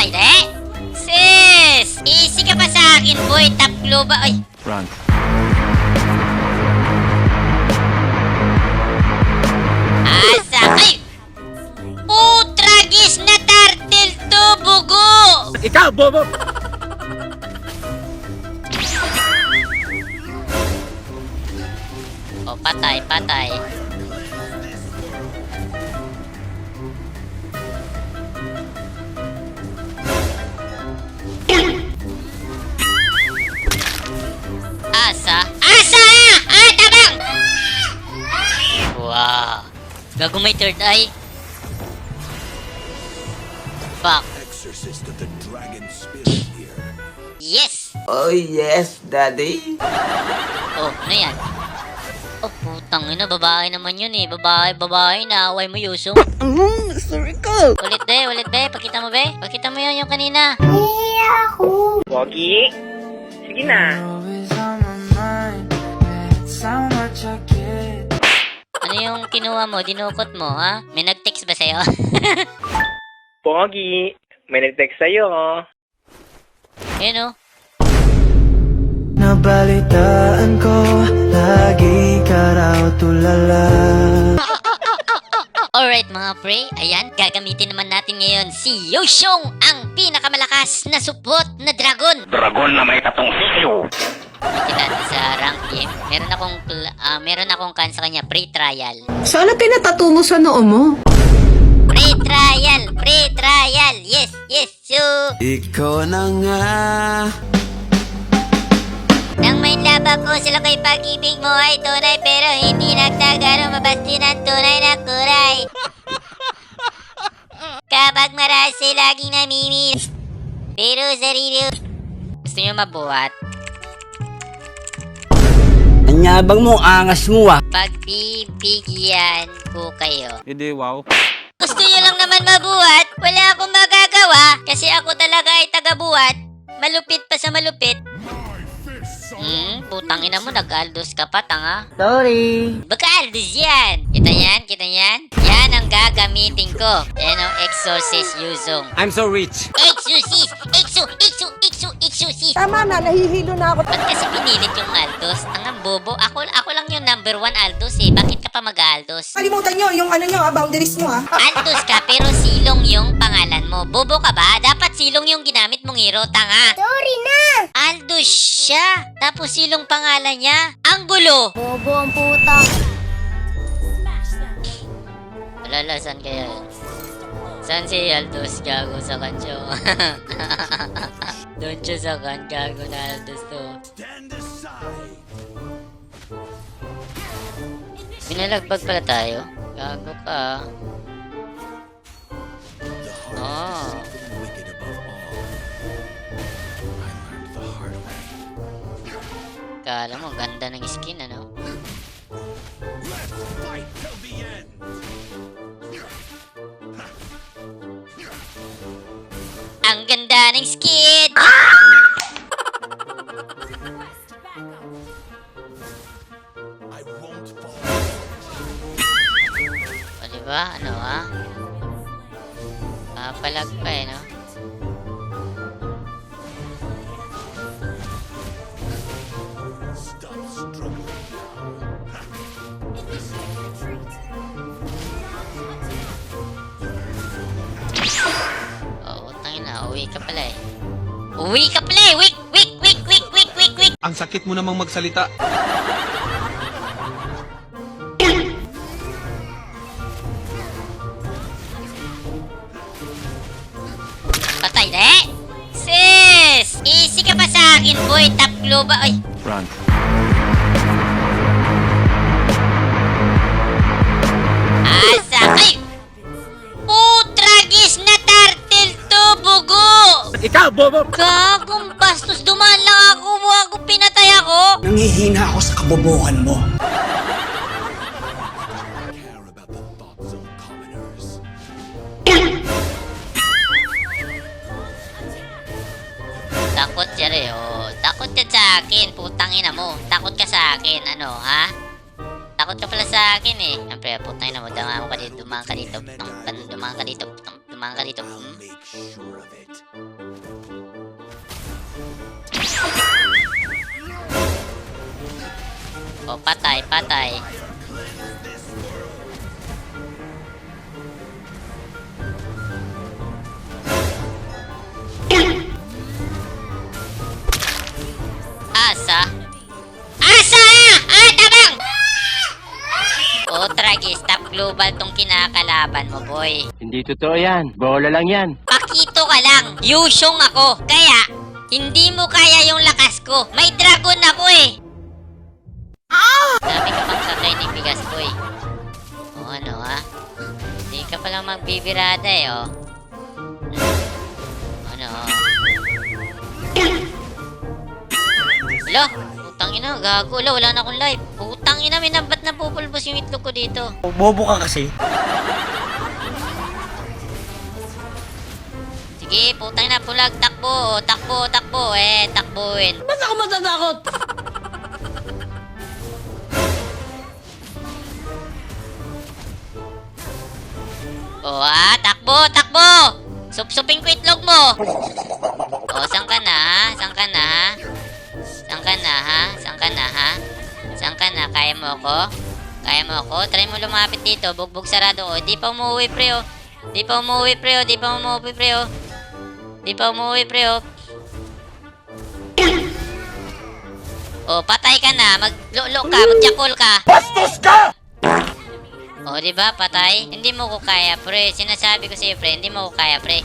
Patay de! Sis! Easy ka pa sa akin, boy. Top global. Ay, Run. asa. Ay! Putragis na turtle to, bugo! Ikaw, bobo! Asa? Asa! Ah, tabang! Wow. Gago may third eye. Fuck. Exorcist of the dragon spirit here. Yes! Oh yes, daddy. Oh, ano yan? Oh, putang ina, babae naman yun eh. Babae, babae, naaway mo, Yusong. Mm, sorry ko. Ulit be, ulit be. Pakita mo be. Pakita mo yun yung kanina. Pogi? Sige na. That's how much I get. Ano yung kinuha mo, dinukot mo, ha? May nag-text ba sa'yo? Pogi, may nag-text sa'yo. Yun oh. Nabalitaan ko, lagi ka raw tulala. Alright mga pre, ayan, gagamitin naman natin ngayon si Yoshong, ang pinakamalakas na supot na dragon. Dragon na may tatong sisiyo. Gamitin natin sa game. Meron akong, ah, meron akong kan sa kanya, pre-trial. Sana pinatato mo sa noo mo. Pre-trial, pre-trial, yes, yes, so... Ikaw na nga. Nang may laba ko sila kay pag-ibig mo ay tunay pero hindi nagtagaro mabasti ng tunay na kuray. Kapag marasi laging namimiss. Pero sarili... Gusto nyo mabuhat? Anyabang mo, angas mo ah. Pagbibigyan ko kayo. Hindi, wow. Gusto nyo lang naman mabuhat? Wala akong magagawa kasi ako talaga ay taga-buhat. Malupit pa sa malupit. Hmm, putang ina mo, nag-aldos ka pa, tanga. Sorry. Baka-aldos yan. Kita yan, kita yan. Yan ang gagamitin ko. Yan ang exorcist Yuzong. I'm so rich. Exorcist! Exo, exo, exo, exorcist! Tama na, nahihilo na ako. Ba't kasi pinilit yung Aldos? Tangang bobo. Ako, ako lang yung number one Aldos eh. Bakit ka pa mag-Aldos? Kalimutan nyo, yung ano nyo, ah, boundaries nyo ah. Altos ka pero silong yung pangalan mo. Bobo ka ba? Dapat silong yung ginamit mong hero, tanga. Sorry na! Aldos siya. Tapos silong pangalan niya. Ang gulo. Bobo ang puta. Alala, saan kaya yun? Saan si Aldos gago sa kancho? Doon siya sa kan, gago na Aldos to. Pala tayo. Gago ka. Oh. Kala mo, ganda ng skin, ano? Won't fall. O, diba? Ano, ha? Papalag pa, eh, no? Uwi ka pala, eh. Uwi ka pala, eh! Wik, wik, wik, wik, wik, wik, wik! Ang sakit mo namang magsalita. Patay, de! Sis! Easy ka pa sa akin, boy! Top global... Ay! Run. Bobo! Gagong bastos, dumaan lang ako, ako pinatay ako! Nangihina ako sa kabobohan mo. Takot siya rin, oh. Takot ka sa akin, putang ina mo. Takot ka sa akin, ano, ha? Takot ka pala sa akin, eh. Siyempre, putang ina mo, dumaan ka dito, dumaan ka dito, dumaan ka dito, dumaan ka dito, Sumama ka dito. Hmm? O, patay, patay. Asa? Asa! Ah, tabang! O, Tragi, stop global tong kinakalaban mo, boy. Hindi totoo yan. Bola lang yan. Pakito ka lang. Yusyong ako. Kaya, hindi mo kaya yung lakas ko. May dragon ako eh. Dami ka pang sakay ni Bigas Boy. O ano ha? Hindi ka palang magbibirada eh oh. Ano oh. Hala, putang ina, gago. Wala, wala na akong live. Putang ina, may ba't napupulbos yung itlog ko dito? Bobo ka kasi. Sige, putang ina, pulag, takbo, takbo, takbo, eh, takbuin. Ba't ako matatakot? Ah, takbo, takbo! Supsupin ko itlog mo! O, saan ka na? Saan ka na? Saan ka na, ha? Saan ka na, ha? Saan ka na? Kaya mo ako? Kaya mo ako? Try mo lumapit dito. Bugbog sarado ko. Di pa umuwi, pre, oh. Di pa umuwi, pre, oh. Di pa umuwi, pre, oh. Di pa umuwi, pre, oh. O, patay ka na. Maglulo ka, magjakol ka. Bastos ka! O, di ba, patay? Hindi mo ko kaya, pre. Sinasabi ko sa'yo, pre, hindi mo ko kaya, pre.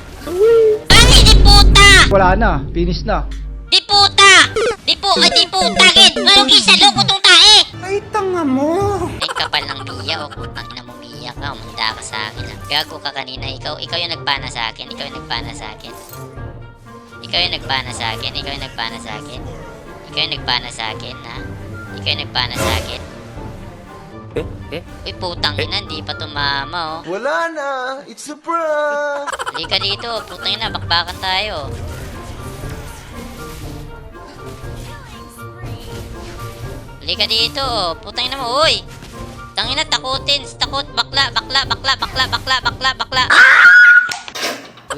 Ay, di puta! Wala na, finish na. Di puta! Di po, ay, di puta, gid! Ano kisa, loko tong tae! Ay, tanga mo. Ay, kapal ng Mia, o putang ina mo, Mia ka, umanda ka sa akin, ah. Gago ka kanina, ikaw, ikaw yung nagpana sa akin, ikaw yung nagpana sa akin. Ikaw yung nagpana sa akin, ikaw yung nagpana sa akin. Ikaw yung nagpana sa akin, ha? Ikaw yung nagpana sa akin. Eh, eh. Uy, putang ina, hindi pa tumama, oh. Wala na! It's a prank! Halika dito, putang ina, bakbakan tayo. Halika dito, putang ina mo, uy! Tangina, takutin, takot, bakla, bakla, bakla, bakla, bakla, bakla, bakla.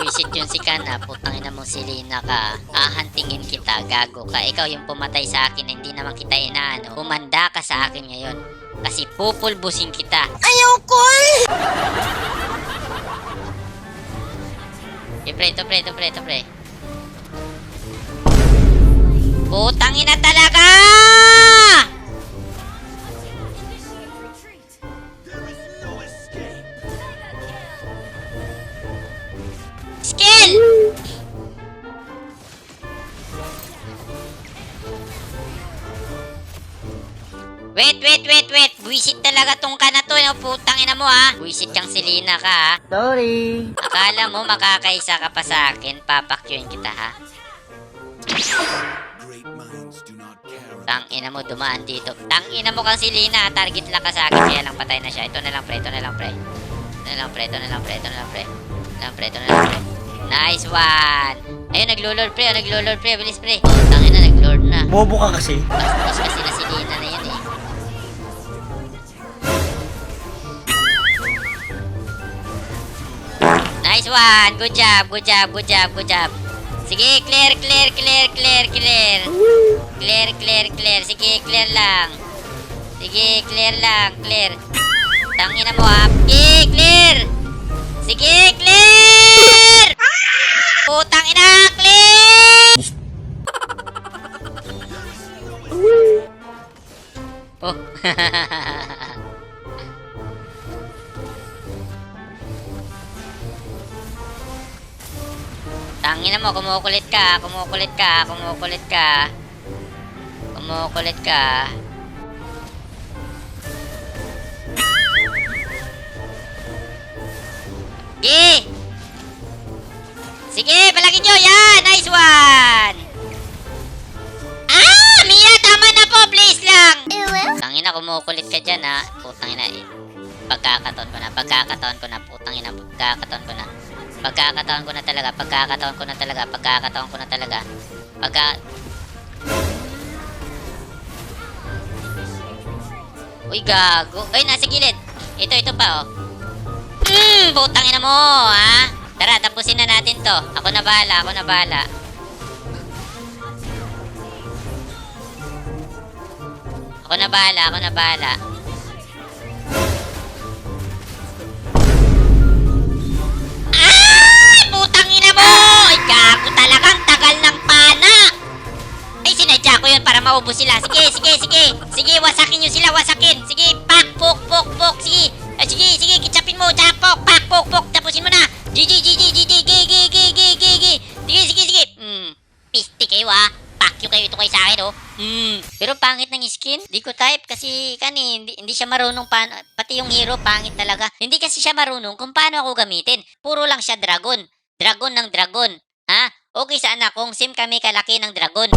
Wisit yun si Kana, putang ina mo si Lina ka. Ahantingin kita, gago ka. Ikaw yung pumatay sa akin, hindi naman kita inaano. Umanda ka sa akin ngayon. Kasi pupulbusin kita. Ayaw ko eh. Eh, pre, ito, pre, ito, pre, ito, pre. Putang ina talaga! Wait, wait, wait, wait. Buisit talaga tong ka na to. No? Putang ina mo, ha? Buisit kang Selena ka, ha? Sorry. Akala mo makakaisa ka pa sa akin, papakyuin kita ha. Tang ina mo dumaan dito. Tang ina mo kang si Lina, target lang ka sa akin, kaya lang patay na siya. Ito na lang pre, ito na lang pre. Ito na lang pre, ito na lang pre, ito na lang pre. Ito na lang pre, ito na lang pre. Nice one! Ayun, naglo-lord pre, oh, naglo-lord pre, bilis pre. Tang ina, nag-lord na. Bobo ka kasi. Bastos kasi na si Lina na yan Nice one! Good job, good job, good job, good job. Sige, clear, clear, clear, clear, clear. Clear, clear, clear. Sige, clear lang. Sige, clear lang, clear. Tangina mo ha. Sige, clear! Sige, clear! Putang ina, clear! Oh. Tangina mo, kumukulit ka, kumukulit ka, kumukulit ka. Kumukulit ka. Sige! Sige, palagin nyo! Yan! Nice one! Ah! Mia, tama na po! Please lang! Tangina, kumukulit ka dyan, ha? Putang ina, eh. Pagkakataon ko na, pagkakataon ko na, putang ina, pagkakataon ko na. Pagkakataon ko na talaga, pagkakataon ko na talaga, pagkakataon ko na talaga. Pagka... Uy, gago. Ay, nasa gilid. Ito, ito pa, oh. Hmm, putang ina mo, ha? Tara, tapusin na natin to. Ako na bahala, ako na bahala. Ako na bahala, ako na bahala. Gago talagang tagal ng pana! Ay, sinadya ko yun para maubos sila. Sige, sige, sige. Sige, wasakin nyo sila, wasakin. Sige, pak, pok, pok, pok. Sige, Ah, sige, sige, kitchapin mo. Tap, pok, pak, pok, pok. Tapusin mo na. GG, GG, GG, GG, GG, GG. Sige, sige, sige. Hmm, pisti kayo ah. Pakyo kayo ito kayo sa akin oh. Hmm, pero pangit ng skin. Di ko type kasi kani hindi, hindi siya marunong paano, pati yung hero pangit talaga. Hindi kasi siya marunong kung paano ako gamitin. Puro lang siya dragon. Dragon ng dragon. Ha? Okay sana kung sim kami kalaki ng dragon.